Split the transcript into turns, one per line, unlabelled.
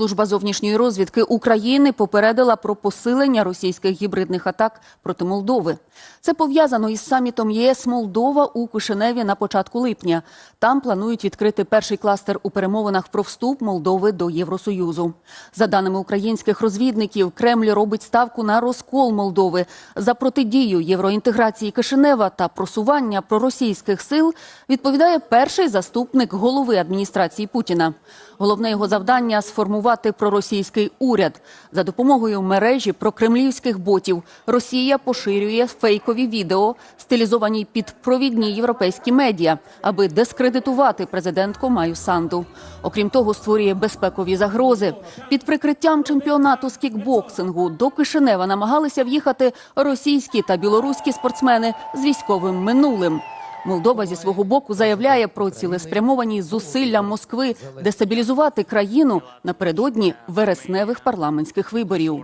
Служба зовнішньої розвідки України попередила про посилення російських гібридних атак проти Молдови. Це пов'язано із самітом ЄС Молдова у Кишиневі на початку липня. Там планують відкрити перший кластер у перемовинах про вступ Молдови до Євросоюзу. За даними українських розвідників, Кремль робить ставку на розкол Молдови за протидію євроінтеграції Кишинева та просування проросійських сил. Відповідає перший заступник голови адміністрації Путіна. Головне його завдання сформувати проросійський уряд за допомогою мережі прокремлівських ботів. Росія поширює фейкові відео, стилізовані під провідні європейські медіа, аби дискредитувати президентку Маю Санду. Окрім того, створює безпекові загрози. Під прикриттям чемпіонату з кікбоксингу до Кишинева намагалися в'їхати російські та білоруські спортсмени з військовим минулим. Молдова зі свого боку заявляє про цілеспрямовані зусилля Москви дестабілізувати країну напередодні вересневих парламентських виборів.